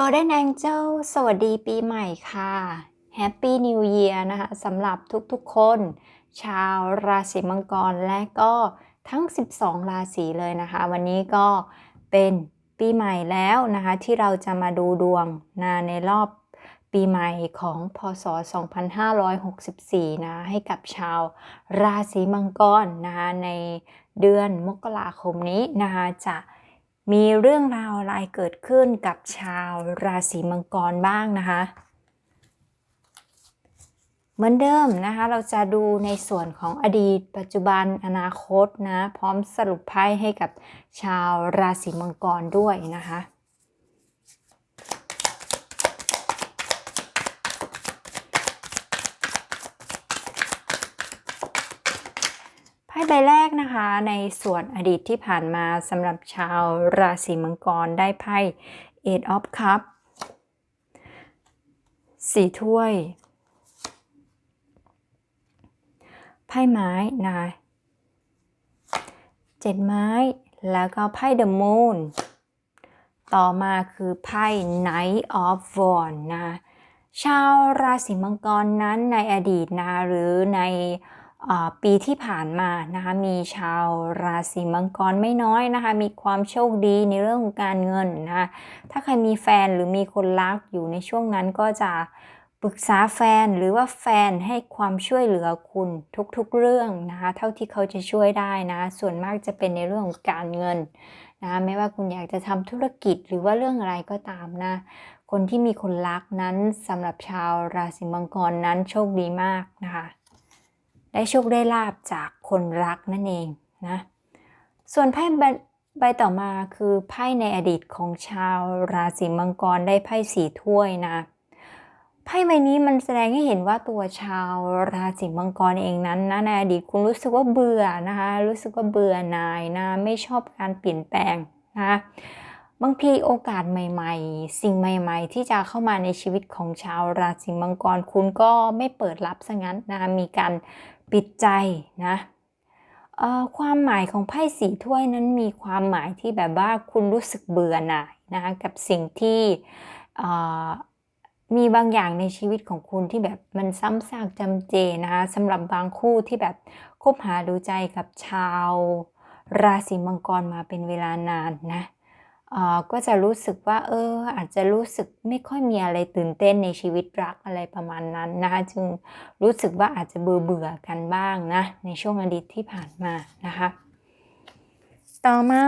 Golden Angel สวัสดีปีใหม่ค่ะ Happy New Year นะคะสำหรับทุกๆคน ชาวราศีมังกรและก็ทั้ง 12 ราศีเลยนะคะ วันนี้ก็เป็นปีใหม่แล้วนะคะ ที่เราจะมาดูดวงนะในรอบปีใหม่ของพศ 2564 นะให้กับชาวราศีมังกรนะคะในเดือนมกราคมนี้นะคะจะ มีเรื่องราวอะไรเกิดขึ้นกับชาวราศีมังกรบ้างนะคะ เหมือนเดิมนะคะ เราจะดูในส่วนของอดีต ปัจจุบันอนาคตนะ พร้อมสรุปไพ่ให้กับชาวราศีมังกรด้วยนะคะ พ่ใบแรกนะคะในส่วนอดีตที่ผ่านมาสำหรับชาวราศีมังกรได้ไพ่ Eight of Cup สี่ถ้วย ไพ่ไม้นะเจ็ดไม้ แล้วก็ไพ่ The Moon ต่อมาคือไพ่ Knight of Wands นะ ชาวราศีมังกรนั้นในอดีตนะหรือใน ปีที่ผ่านมานะคะมีชาวราศีมังกรไม่น้อยนะคะมีความโชคดีในเรื่องของการเงินนะคะถ้าใครมีแฟนหรือมีคนรักอยู่ในช่วงนั้นก็จะปรึกษาแฟนหรือว่าแฟนให้ความช่วยเหลือคุณทุกๆเรื่องนะคะเท่าที่เขาจะช่วยได้นะส่วนมากจะเป็นในเรื่องของการเงินนะไม่ว่าคุณอยากจะทำธุรกิจหรือว่าเรื่องอะไรก็ตามนะคนที่มีคนรักนั้นสำหรับชาวราศีมังกรนั้นโชคดีมากนะคะ ได้โชคได้ลาบจากคนรักนั่นเองนะ ส่วนไพ่ใบต่อมาคือไพ่ในอดีตของชาวราศีมังกรได้ไพ่สีถ้วยนะ ไพ่ใบนี้มันแสดงให้เห็นว่าตัวชาวราศีมังกรเองนั้นนะในอดีตคุณรู้สึกว่าเบื่อนะคะ รู้สึกว่าเบื่อหน่ายนะ ไม่ชอบการเปลี่ยนแปลงนะบางทีโอกาสใหม่ ๆ สิ่งใหม่ ๆ ที่จะเข้ามาในชีวิตของชาวราศีมังกรคุณก็ไม่เปิดรับซะงั้นนะคะมีการ ปิดใจนะความหมายของไพ่สีถ้วยนั้นมีความหมายที่แบบว่าคุณรู้สึกเบื่อหน่ายนะคะกับสิ่งที่มีบางอย่างในชีวิตของคุณที่แบบมันซ้ำซากจำเจนะคะสำหรับบางคู่ที่แบบคบหาดูใจกับชาว ราศีมังกรมาเป็นเวลานานนะ ก็จะรู้สึกว่า เออ อาจจะรู้สึกไม่ค่อยมีอะไรตื่นเต้นในชีวิตรักอะไรประมาณนั้นนะคะจึงรู้สึกว่าอาจจะเบื่อเบื่อกันบ้างนะ ในช่วงอดีตที่ผ่านมานะคะ ต่อมา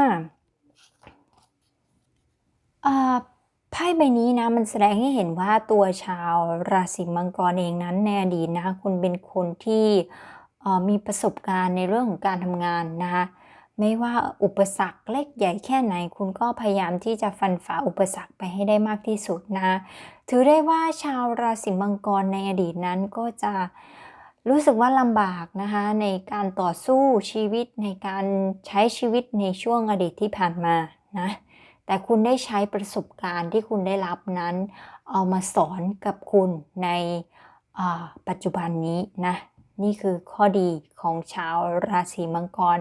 ไพ่ใบนี้นะมันแสดงให้เห็นว่าตัวชาวราศีมังกรเองนั้นในอดีตนะคะคุณเป็นคนที่มีประสบการณ์ในเรื่องของการทำงานนะคะ ไม่ว่าอุปสรรคเล็กใหญ่แค่ไหน คุณก็พยายามที่จะฟันฝ่าอุปสรรคไปให้ได้มากที่สุดนะ ถือได้ว่าชาวราศีมังกรในอดีตนั้นก็จะรู้สึกว่าลำบากนะคะในการต่อสู้ชีวิตในการใช้ชีวิตในช่วงอดีตที่ผ่านมานะแต่คุณได้ใช้ประสบการณ์ที่คุณได้รับนั้น เอามาสอนกับคุณในปัจจุบันนี้นะ นี่คือข้อดีของชาวราศีมังกร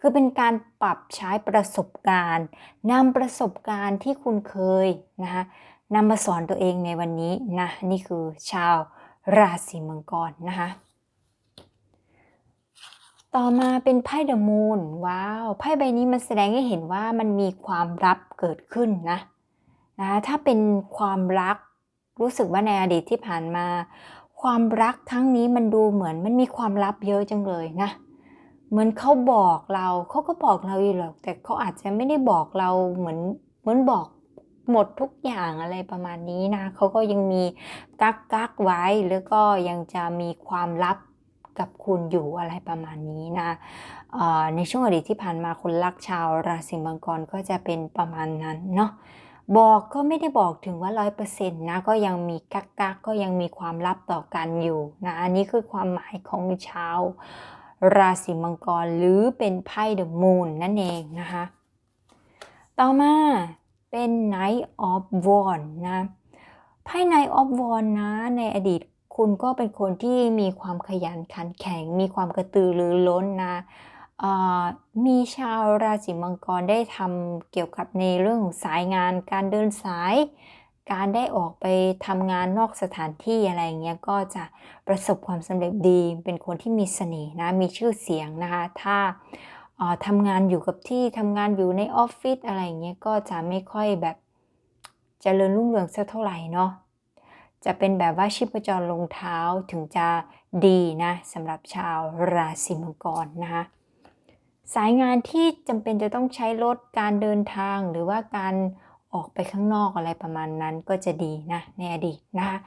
คือเป็นการปรับใช้ประสบการณ์นำประสบการณ์ที่คุณเคยนะคะนำมาสอนตัวเองในวันนี้นะนี่คือชาวราศีมังกรนะคะต่อมาเป็นไพ่เดอะมูนว้าวไพ่ใบนี้มันแสดงให้เห็นว่ามันมีความลับเกิดขึ้นนะนะถ้าเป็นความรักรู้สึกว่าในอดีตที่ผ่านมา ความรักทั้งนี้มันดูเหมือนมันมีความลับเยอะจังเลยนะ เหมือนเขาบอกเราเขาก็บอกเราอยู่หรอก แต่เขาอาจจะไม่ได้บอกเราเหมือนเหมือนบอกหมดทุกอย่างอะไรประมาณนี้นะเขาก็ยังมีกักกักไว้ แล้วก็ยังจะมีความลับกับคุณอยู่อะไรประมาณนี้นะในช่วงอดีตที่ผ่านมาคนรักชาวราศีมังกรก็จะเป็นประมาณนั้นเนาะ บอกก็ไม่ได้บอกถึงว่าร้อยเปอร์เซ็นต์นะก็ยังมีกักกักก็ยังมีความลับต่อกันอยู่นะอันนี้คือความหมายของชาว ราศีมังกรหรือเป็นไพ่เดอะมูนนั่นเองนะคะต่อมาเป็น Knight of Wands นะไพ่ Knight of Wands นะในอดีตคุณก็เป็นคนที่มีความขยันขันแข็ง มีความกระตือรือร้นนะ มีชาวราศีมังกรได้ทำเกี่ยวกับในเรื่องสายงาน การเดินสาย การได้ออกไปทำงานนอกสถานที่อะไรเงี้ยก็จะประสบความสำเร็จดี เป็นคนที่มีเสน่ห์นะ มีชื่อเสียงนะคะ ถ้าทำงานอยู่กับที่ทำงานอยู่ในออฟฟิศอะไรเงี้ยก็จะไม่ค่อยแบบเจริญรุ่งเรืองสักเท่าไหร่เนาะจะเป็นแบบว่าชีพจรลงเท้าถึงจะดีนะสำหรับชาวราศีมังกรนะคะ สายงานที่จำเป็นจะต้องใช้รถการเดินทางหรือว่าการออกไปข้างนอกอะไรประมาณนั้นก็จะดีนะในอดีตนะคะ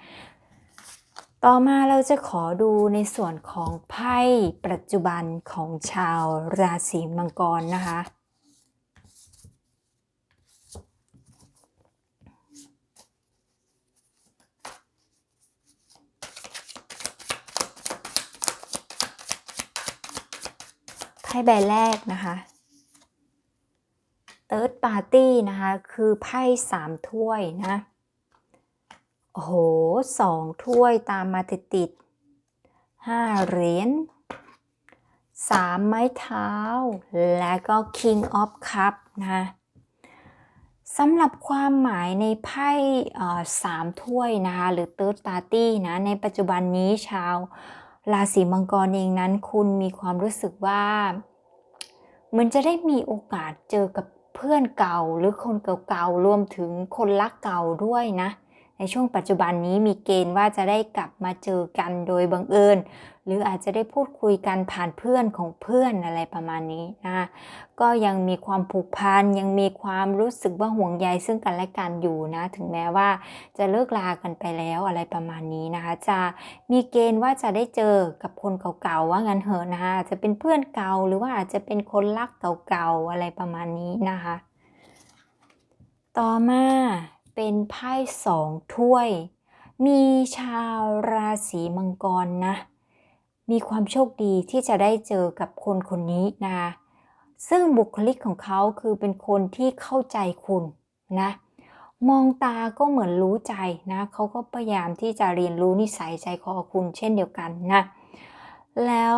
ต่อมาเราจะขอดูในส่วนของไพ่ปัจจุบันของชาวราศีมังกรนะคะ ไพ่ใบแรกนะคะ Third Party นะคะ คือไพ่สามถ้วยนะ โอ้โหสองถ้วยตามมาติดติดห้าเหรียญสามไม้เท้า และก็ King of Cup นะคะสำหรับความหมายในไพ่สามถ้วยนะคะหรือ Third Party นะ ในปัจจุบันนี้ชาว ราศีมังกรเองนั้น คุณมีความรู้สึกว่าเหมือนจะได้มีโอกาสเจอกับเพื่อนเก่าหรือคนเก่าๆรวมถึงคนรักเก่าด้วยนะ ในช่วงปัจจุบันนี้มีเกณฑ์ว่าจะได้กลับมาเจอกันโดยบังเอิญ หรืออาจจะได้พูดคุยกันผ่านเพื่อนของเพื่อนอะไรประมาณนี้นะก็ยังมีความผูกพันยังมีความรู้สึกว่าห่วงใยซึ่งกันและกันอยู่นะถึงแม้ว่าจะเลิกลากันไปแล้วอะไรประมาณนี้นะคะจะมีเกณฑ์ว่าจะได้เจอกับคนเก่าๆว่างั้นเหอะนะคะอาจจะเป็นเพื่อนเก่าหรือว่าอาจจะเป็นคนรักเก่าๆอะไรประมาณนี้นะคะ ต่อมาเป็นไพ่สองถ้วย มีชาวราศีมังกรนะ มีความโชคดีที่จะได้เจอกับคนคนนี้นะซึ่งบุคลิกของเขาคือเป็นคนที่เข้าใจคุณนะมองตาก็เหมือนรู้ใจนะเขาก็พยายามที่จะเรียนรู้นิสัยใจคอคุณเช่นเดียวกันนะแล้ว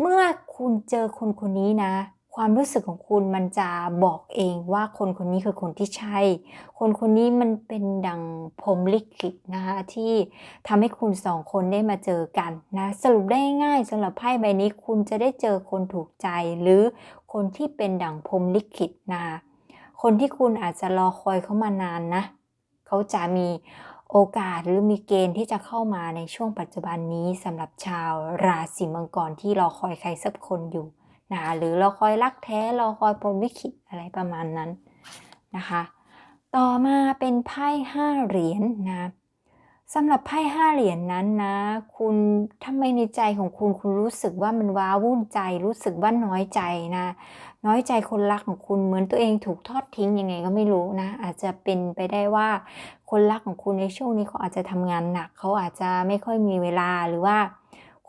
เมื่อคุณเจอคนคนนี้นะ ความรู้สึกของคุณมันจะบอกเองว่าคนคนนี้คือคนที่ใช่ คนคนนี้มันเป็นดังพรมลิขิตนะคะที่ทำให้คุณสองคนได้มาเจอกันนะสรุปได้ง่ายสำหรับไพ่ใบนี้คุณจะได้เจอคนถูกใจ หรือคนที่เป็นดังพรมลิขิตนะคนที่คุณอาจจะรอคอยเขามานานนะเขาจะมีโอกาสหรือมีเกณฑ์ที่จะเข้ามาในช่วงปัจจุบันนี้สำหรับชาวราศีมังกรที่รอคอยใครสักคนอยู่ นะคะหรือเรอคอยรักแท้เรอคอยพรหมลิขิตอะไรประมาณนั้นนะคะ ต่อมาเป็นไพ่ห้าเหรียญนะสำหรับไพ่ห้าเหรียญนนั้นนะ คุณทำไมในใจของคุณคุณรู้สึกว่ามันว้าวุ่นใจ รู้สึกว่าน้อยใจนะ น้อยใจคนรักของคุณเหมือนตัวเองถูกทอดทิ้งยังไงก็ไม่รู้นะ อาจจะเป็นไปได้ว่าคนรักของคุณในช่วงนี้เขาอาจจะทำงานหนักเขาอาจจะไม่ค่อยมีเวลาหรือว่า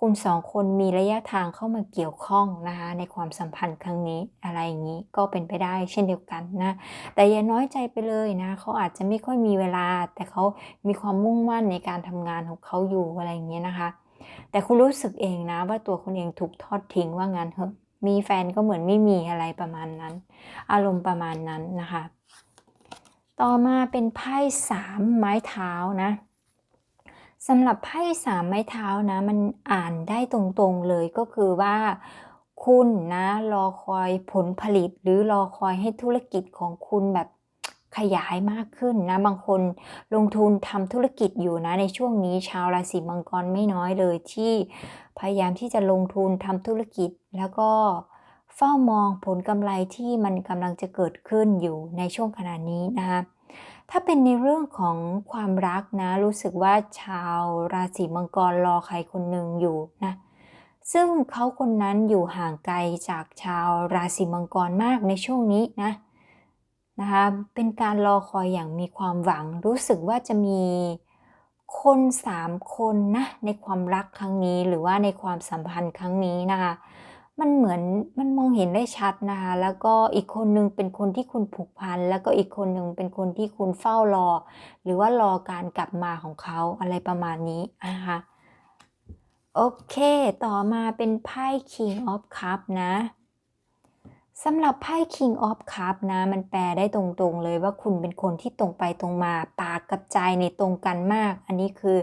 คุณสองคนมีระยะทางเข้ามาเกี่ยวข้องนะคะในความสัมพันธ์ครั้งนี้อะไรอย่างนี้ก็เป็นไปได้เช่นเดียวกันนะแต่อย่าน้อยใจไปเลยนะเขาอาจจะไม่ค่อยมีเวลา แต่เขามีความมุ่งมั่นในการทำงานของเขาอยู่อะไรอย่างเงี้ยนะคะ แต่คุณรู้สึกเองนะว่าตัวคุณเองถูกทอดทิ้งว่างั้นเถอะมีแฟนก็เหมือนไม่มีอะไรประมาณนั้น อารมณ์ประมาณนั้นนะคะ ต่อมาเป็นไพ่สามไม้เท้านะ สำหรับไพ่สามไม้เท้านะ มันอ่านได้ตรงๆเลยก็คือว่าคุณนะรอคอยผลผลิต หรือรอคอยให้ธุรกิจของคุณแบบขยายมากขึ้นนะ บางคนลงทุนทำธุรกิจอยู่นะ ในช่วงนี้ชาวราศีมังกรไม่น้อยเลยที่พยายามที่จะลงทุนทำธุรกิจ แล้วก็เฝ้ามองผลกำไรที่มันกำลังจะเกิดขึ้นอยู่ในช่วงขณะนี้นะคะ ถ้าเป็นในเรื่องของความรักนะ รู้สึกว่าชาวราศีมังกรรอใครคนหนึ่งอยู่นะ ซึ่งเขาคนนั้นอยู่ห่างไกลจากชาวราศีมังกรมากในช่วงนี้นะนะคะเป็นการรอคอยอย่างมีความหวัง รู้สึกว่าจะมีคนสามคนนะในความรักครั้งนี้หรือว่าในความสัมพันธ์ครั้งนี้นะคะ มันเหมือนมันมองเห็นได้ชัดนะคะแล้วก็อีกคนนึงเป็นคนที่คุณผูกพัน แล้วก็อีกคนนึงเป็นคนที่คุณเฝ้ารอ หรือว่ารอการกลับมาของเขาอะไรประมาณนี้นะคะโอเค ต่อมาเป็นไพ่ King of Cup นะ สำหรับไพ่ King of Cup นะ มันแปลได้ตรงๆเลยว่าคุณเป็นคนที่ตรงไปตรงมา ปากกับใจในตรงกันมาก อันนี้คือ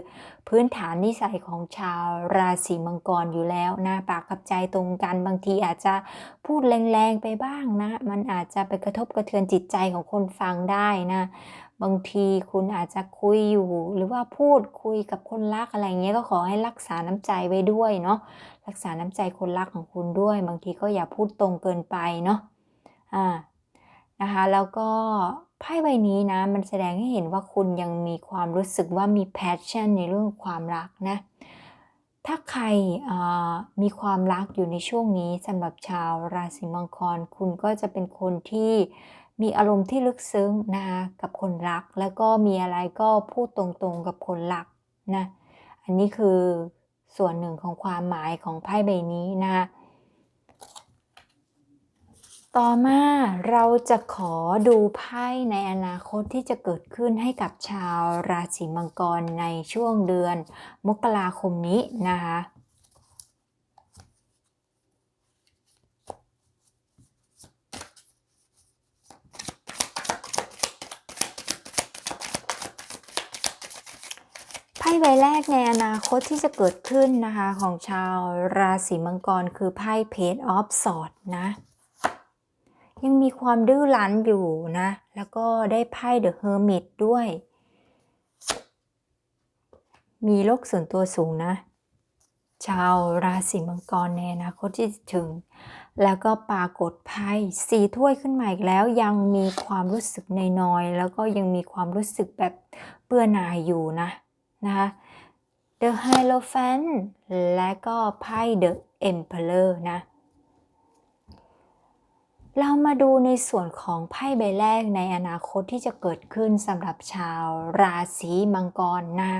พื้นฐานนิสัยของชาวราศีมังกรอยู่แล้วนะ ปากกับใจตรงกันบางทีอาจจะพูดแรงๆไปบ้างนะ มันอาจจะไปกระทบกระเทือนจิตใจของคนฟังได้นะ บางทีคุณอาจจะคุยอยู่ หรือว่าพูดคุยกับคนรักอะไรเงี้ยก็ขอให้รักษาน้ำใจไว้ด้วยเนาะรักษาน้ำใจคนรักของคุณด้วย บางทีก็อย่าพูดตรงเกินไปเนาะอ่านะคะแล้วก็ไพ่ใบนี้นะมันแสดงให้เห็นว่าคุณยังมีความรู้สึกว่ามี passion ในเรื่องความรักนะถ้าใครมีความรักอยู่ในช่วงนี้สำหรับชาวราศีมังกรคุณก็จะเป็นคนที่ มีอารมณ์ที่ลึกซึ้งนะคะกับคนรัก แล้วก็มีอะไรก็พูดตรงๆกับคนรักนะ อันนี้คือส่วนหนึ่งของความหมายของไพ่ใบนี้นะคะต่อมาเราจะขอดูไพ่ในอนาคตที่จะเกิดขึ้นให้กับชาวราศีมังกรในช่วงเดือนมกราคมนี้นะคะ ใบแรกในอนาคตที่จะเกิดขึ้นนะคะของชาวราศีมังกรคือไพ่เพจออฟสอดนะ ยังมีความดื้อรั้นอยู่นะ แล้วก็ได้ไพ่เดอะเฮอร์มิตด้วย มีโลกส่วนตัวสูงนะ ชาวราศีมังกรในอนาคตที่ถึง แล้วก็ปรากฏไพ่สีถ้วยขึ้นมาอีกแล้ว ยังมีความรู้สึกน้อยๆแล้วก็ยังมีความรู้สึกแบบเปื้อหน่ายอยู่นะ นะคะ The Hierophant และก็ไพ่ The Emperor นะ เรามาดูในส่วนของไพ่ใบแรกในอนาคตที่จะเกิดขึ้นสำหรับชาวราศีมังกรนะ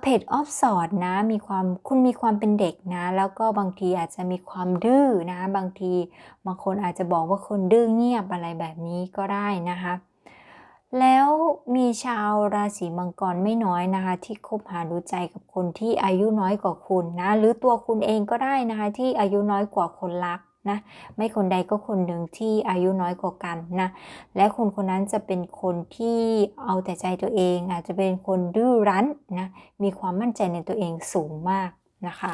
เพจออฟสอดนะมีความคุณมีความเป็นเด็กนะ แล้วก็บางทีอาจจะมีความดื้อนะ บางทีบางคนอาจจะบอกว่าคนดื้อเงียบอะไรแบบนี้ก็ได้นะคะ แล้วมีชาวราศีมังกรไม่น้อยนะคะ ที่คบหาดูใจกับคนที่อายุน้อยกว่าคุณนะ หรือตัวคุณเองก็ได้นะคะ ที่อายุน้อยกว่าคนรักนะไม่คนใดก็คนหนึ่งที่อายุน้อยกว่ากันนะและคนคนนั้นจะเป็นคนที่เอาแต่ใจตัวเองอาจจะเป็นคนดื้อรั้นนะมีความมั่นใจในตัวเองสูงมากนะคะ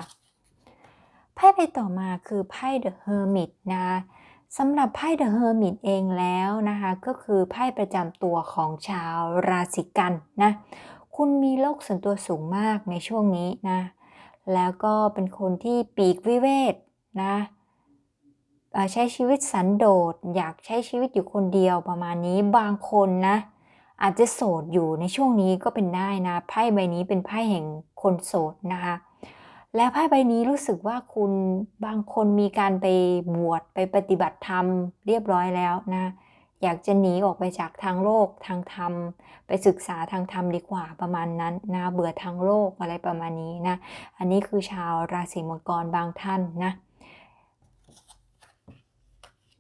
ไพ่ใบต่อมาคือไพ่ The Hermit นะ สำหรับไพ่ The Hermit เองแล้วนะคะก็คือไพ่ประจำตัวของชาวราศีกันนะคุณมีโลกส่วนตัวสูงมากในช่วงนี้นะแล้วก็เป็นคนที่ปีกวิเวกนะใช้ชีวิตสันโดษอยากใช้ชีวิตอยู่คนเดียวประมาณนี้บางคนนะอาจจะโสดอยู่ในช่วงนี้ก็เป็นได้นะไพ่ใบนี้เป็นไพ่แห่งคนโสดนะคะ และไพ่ใบนี้รู้สึกว่าคุณบางคนมีการไปบวชไปปฏิบัติธรรมเรียบร้อยแล้วนะ อยากจะหนีออกไปจากทางโลกทางธรรม ไปศึกษาทางธรรมดีกว่าประมาณนั้นนะเบื่อทางโลกอะไรประมาณนี้นะ อันนี้คือชาวราศีมังกรบางท่านนะ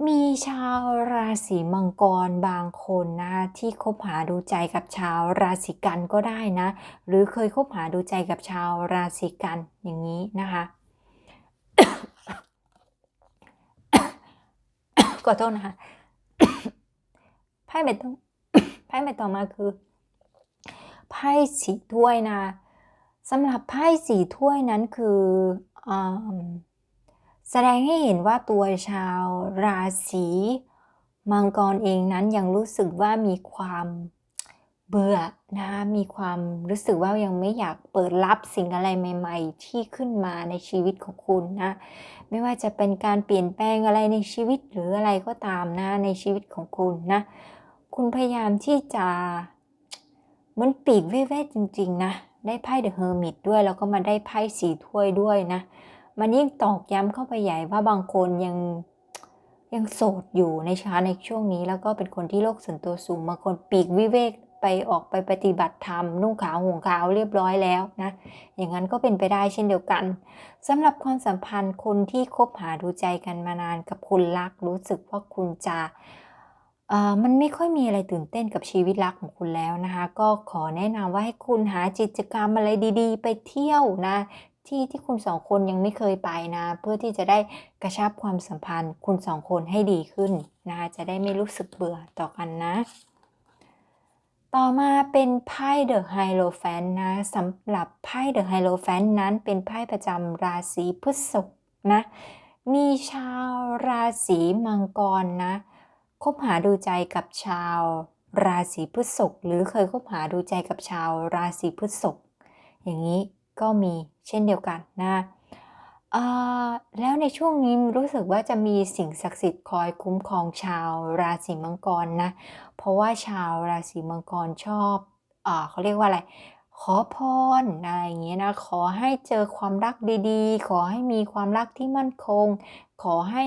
มีชาวราศีมังกรบางคนนะที่คบหาดูใจกับชาวราศีกันก็ได้นะ หรือเคยคบหาดูใจกับชาวราศีกันอย่างนี้นะคะขอโทษนะคะไพ่ใบต่อไพ่ใบต่อมาคือไพ่สีถ้วยนะสำหรับไพ่สีถ้วยนั้นคืออ แสดงให้เห็นว่าตัวชาวราศีมังกรเองนั้นยังรู้สึกว่ามีความเบื่อนะมีความรู้สึกว่ายังไม่อยากเปิดรับสิ่งอะไรใหม่ ๆ ที่ขึ้นมาในชีวิตของคุณนะ ไม่ว่าจะเป็นการเปลี่ยนแปลงอะไรในชีวิตหรืออะไรก็ตามนะในชีวิตของคุณนะ คุณพยายามที่จะเหมือนปีกวิเวกจริง ๆ นะ ได้ไพ่เดอะเฮอร์มิตด้วย แล้วก็มาได้ไพ่สีถ้วยด้วยนะ มันยิ่งตอกย้ำเข้าไปใหญ่ว่าบางคนยังยังโสดอยู่ในช้าในช่วงนี้ แล้วก็เป็นคนที่โลกส่วนตัวสูงบางคนปีกวิเวกไปออกไปปฏิบัติธรรมนุ่งขาวห่มขาวเรียบร้อยแล้วนะอย่างนั้นก็เป็นไปได้เช่นเดียวกันสำหรับความสัมพันธ์คนที่คบหาดูใจกันมานานกับคุณรักรู้สึกว่าคุณจะมันไม่ค่อยมีอะไรตื่นเต้นกับชีวิตรักของคุณแล้วนะคะ ก็ขอแนะนำว่าให้คุณหากิจกรรมอะไรดี ๆ ไปเที่ยวนะ ที่ที่คุณสองคนยังไม่เคยไปนะ เพื่อที่จะได้กระชับความสัมพันธ์ คุณสองคนให้ดีขึ้นนะคะจะได้ไม่รู้สึกเบื่อต่อกันนะ ต่อมาเป็นไพ่เดอะไฮโลแฟนนะสำหรับไพ่เดอะไฮโลแฟนนั้นเป็นไพ่ประจำราศีพฤษภนะมีชาวราศีมังกรนะคบหาดูใจกับชาวราศีพฤษภหรือเคยคบหาดูใจกับชาวราศีพฤษภอย่างนี้ ก็มีเช่นเดียวกันนะแล้วในช่วงนี้รู้สึกว่าจะมีสิ่งศักดิ์สิทธิ์คอยคุ้มครองชาวราศีมังกรนะ เพราะว่าชาวราศีมังกรชอบเอ่อเขาเรียกว่าอะไร ขอพรอะไรอย่างเงี้ยนะ ขอให้เจอความรักดีๆ ขอให้มีความรักที่มั่นคง ขอให้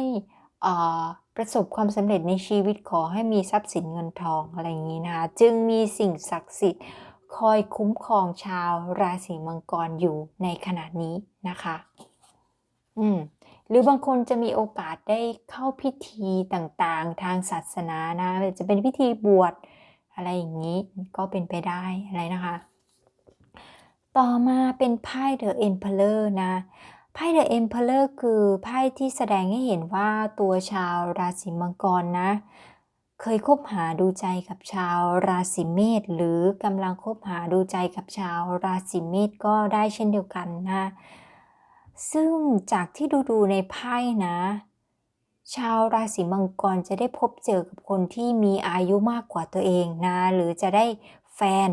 เอ่อประสบความสำเร็จในชีวิต ขอให้มีทรัพย์สินเงินทองอะไรอย่างนี้นะคะ จึงมีสิ่งศักดิ์สิทธิ์ คอยคุ้มครองชาวราศีมังกรอยู่ในขณะนี้นะคะ อืมหรือบางคนจะมีโอกาสได้เข้าพิธีต่างๆ ทางศาสนานะจะเป็นพิธีบวชอะไรอย่างนี้ก็เป็นไปได้อะไรนะคะ ต่อมาเป็นไพ่ The Emperor นะไพ่ The Emperor คือไพ่ที่แสดงให้เห็นว่าตัวชาวราศีมังกรนะ เคยคบหาดูใจกับชาวราศีเมษหรือกำลังคบหาดูใจกับชาวราศีเมษก็ได้เช่นเดียวกันนะซึ่งจากที่ดูดูในไพ่นะ ชาวราศีมังกรจะได้พบเจอกับคนที่มีอายุมากกว่าตัวเองนะ หรือจะได้แฟน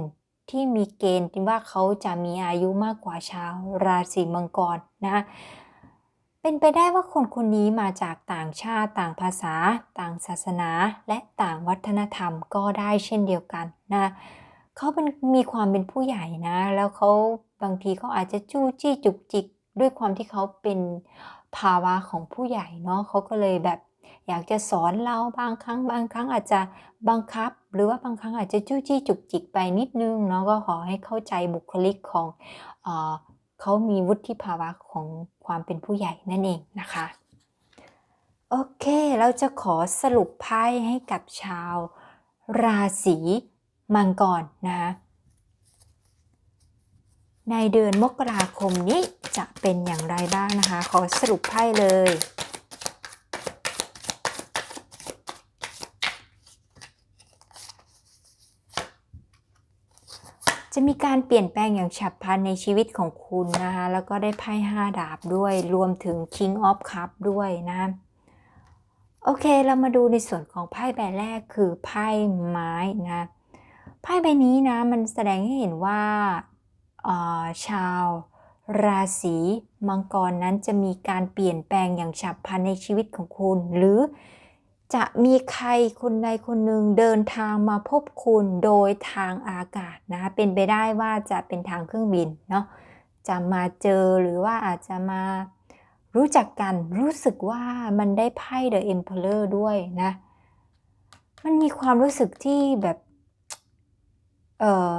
ที่มีเกณฑ์ว่าเขาจะมีอายุมากกว่าชาวราศีมังกรนะ เป็นไปได้ว่าคนคนนี้มาจากต่างชาติต่างภาษา ต่างศาสนา และต่างวัฒนธรรมก็ได้เช่นเดียวกันนะเขาเป็นมีความเป็นผู้ใหญ่นะ แล้วเขาบางทีเขาอาจจะจู้จี้จุกจิก ด้วยความที่เขาเป็นภาวะของผู้ใหญ่เนาะเขาก็เลยแบบอยากจะสอนเราบางครั้ง บางครั้งอาจจะบังคับ หรือว่าบางครั้งอาจจะจู้จี้จุกจิกไปนิดนึงเนาะก็ขอให้เข้าใจบุคลิกของเออเขามีวุฒิภาวะของ ความเป็นผู้ใหญ่นั่นเองนะคะ โอเค เราจะขอสรุปไพ่ให้กับชาวราศีมังกรนะคะในเดือนมกราคมนี้จะเป็นอย่างไรบ้างนะคะ ขอสรุปไพ่เลย จะมีการเปลี่ยนแปลงอย่างฉับพลันในชีวิตของคุณนะคะ แล้วก็ได้ไพ่ห้าดาบด้วย รวมถึง King of Cup ด้วยนะ โอเค เรามาดูในส่วนของไพ่ใบแรกคือไพ่ไม้นะ ไพ่ใบนี้นะ มันแสดงให้เห็นว่าชาวราศีมังกรนั้นจะมีการเปลี่ยนแปลงอย่างฉับพลันในชีวิตของคุณ หรือ จะมีใครคนใดคนหนึ่งเดินทางมาพบคุณโดยทางอากาศนะ เป็นไปได้ว่าจะเป็นทางเครื่องบินเนาะ จะมาเจอหรือว่าอาจจะมารู้จักกัน รู้สึกว่ามันได้ไพ่ The Emperor ด้วยนะ มันมีความรู้สึกที่แบบ เอ่อ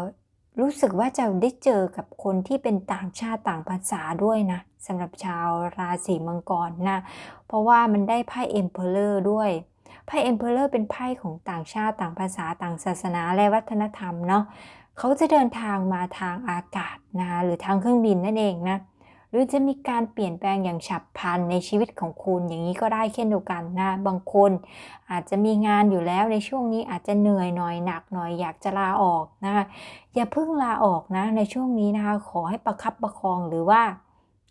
รู้สึกว่าจะได้เจอกับคนที่เป็นต่างชาติต่างภาษาด้วยนะสำหรับชาวราศีมังกรนะ เพราะว่ามันได้ไพ่ Emperor ด้วย ไพ่ Emperor เป็นไพ่ของต่างชาติต่างภาษาต่างศาสนาและวัฒนธรรมเนาะเขาจะเดินทางมาทางอากาศนะหรือทางเครื่องบินนั่นเองนะหรือจะมีการเปลี่ยนแปลงอย่างฉับพลันในชีวิตของคุณอย่างนี้ก็ได้เช่นเดียวกันนะบางคนอาจจะมีงานอยู่แล้วในช่วงนี้อาจจะเหนื่อยหน่อยหนักหน่อยอยากจะลาออกนะคะอย่าเพิ่งลาออกนะในช่วงนี้นะคะขอให้ประคับประคองหรือว่า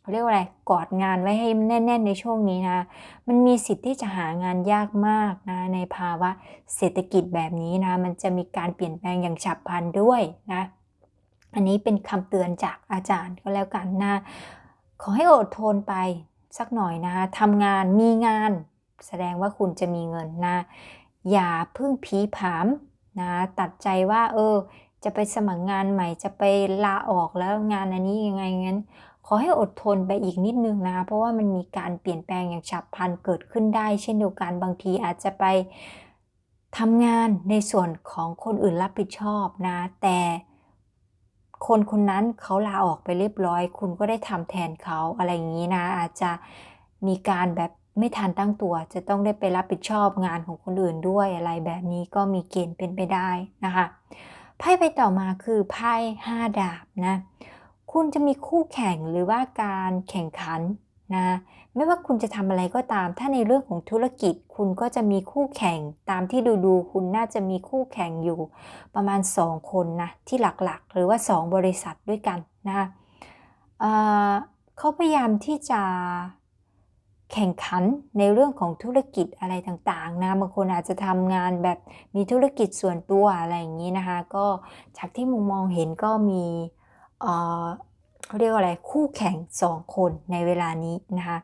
เขาเรียกว่าอะไรกอดงานไว้ให้แน่น ๆ ในช่วงนี้นะ มันมีสิทธิ์ที่จะหางานยากมากนะในภาวะเศรษฐกิจแบบนี้นะ มันจะมีการเปลี่ยนแปลงอย่างฉับพลันด้วยนะ อันนี้เป็นคำเตือนจากอาจารย์ก็แล้วกันนะขอให้อดทนไปสักหน่อยนะคะทำงานมีงาน แสดงว่าคุณจะมีเงินนะ อย่าพึ่งผีผามนะตัดใจว่า เออ จะไปสมัครงานใหม่จะไปลาออกแล้วงานอันนี้ยังไงงั้น ขอให้อดทนไปอีกนิดนึงนะเพราะว่ามันมีการเปลี่ยนแปลงอย่างฉับพลันเกิดขึ้นได้ เช่นเดียวกันบางทีอาจจะไปทำงานในส่วนของคนอื่นรับผิดชอบนะ แต่คนคนนั้นเขาลาออกไปเรียบร้อย คุณก็ได้ทำแทนเขาอะไรอย่างนี้นะ อาจจะมีการแบบไม่ทันตั้งตัว จะต้องได้ไปรับผิดชอบงานของคนอื่นด้วยอะไรแบบนี้ก็มีเกณฑ์เป็นไปได้นะคะไพ่ไปต่อมาคือไพ่ห้าดาบนะ คุณจะมีคู่แข่งหรือว่าการแข่งขันนะไม่ว่าคุณจะทำอะไรก็ตาม ถ้าในเรื่องของธุรกิจคุณก็จะมีคู่แข่งตามที่ดูดูคุณน่าจะมีคู่แข่งอยู่ ประมาณ 2 คนนะที่หลักๆ หรือว่า 2 บริษัทด้วยกันนะคะเเขาพยายามที่จะแข่งขันในเรื่องของธุรกิจอะไรต่างๆนะบางคนอาจจะทำงานแบบมีธุรกิจส่วนตัวอะไรอย่างนี้นะคะก็จากที่มุมมองเห็นก็มี เขาเรียกว่าอะไรคู่แข่งสองคนในเวลานี้นะคะ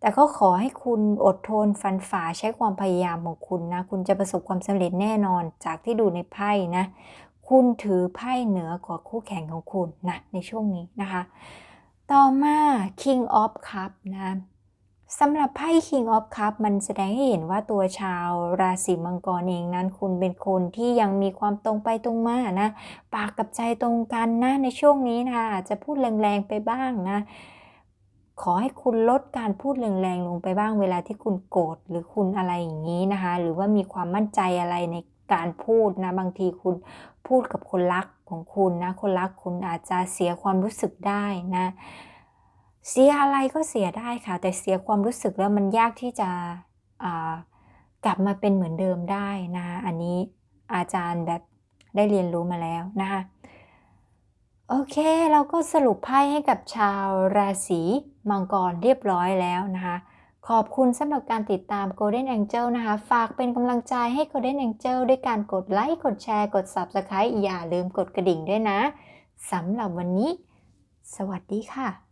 แต่ก็ขอให้คุณอดทนฟันฝ่าใช้ความพยายามของคุณนะ คุณจะประสบความสำเร็จแน่นอนจากที่ดูในไพ่นะ คุณถือไพ่เหนือกว่าคู่แข่งของคุณนะในช่วงนี้นะคะ ต่อมา King of Cup นะ สำหรับไพ่ King of Cup มันแสดงให้เห็นว่าตัวชาวราศีมังกรเองนั้นคุณเป็นคนที่ยังมีความตรงไปตรงมานะ ปากกับใจตรงกันนะในช่วงนี้นะอาจจะพูดแรงๆไปบ้างนะ ขอให้คุณลดการพูดแรงๆลงไปบ้างเวลาที่คุณโกรธหรือคุณอะไรอย่างนี้นะคะ หรือว่ามีความมั่นใจอะไรในการพูดนะบางทีคุณพูดกับคนรักของคุณนะ คนรักคุณอาจจะเสียความรู้สึกได้นะ เสียอะไรก็เสียได้ค่ะ แต่เสียความรู้สึกแล้วมันยากที่จะกลับมาเป็นเหมือนเดิมได้นะคะอันนี้อาจารย์แบบได้เรียนรู้มาแล้วนะคะโอเค เราก็สรุปไพ่ให้กับชาวราศีมังกรเรียบร้อยแล้วนะคะขอบคุณสำหรับการติดตาม Golden Angel นะคะ ฝากเป็นกำลังใจให้ Golden Angel ด้วยการกดไลค์ กดแชร์ กด Subscribe อย่าลืมกดกระดิ่งด้วยนะสำหรับวันนี้ สวัสดีค่ะ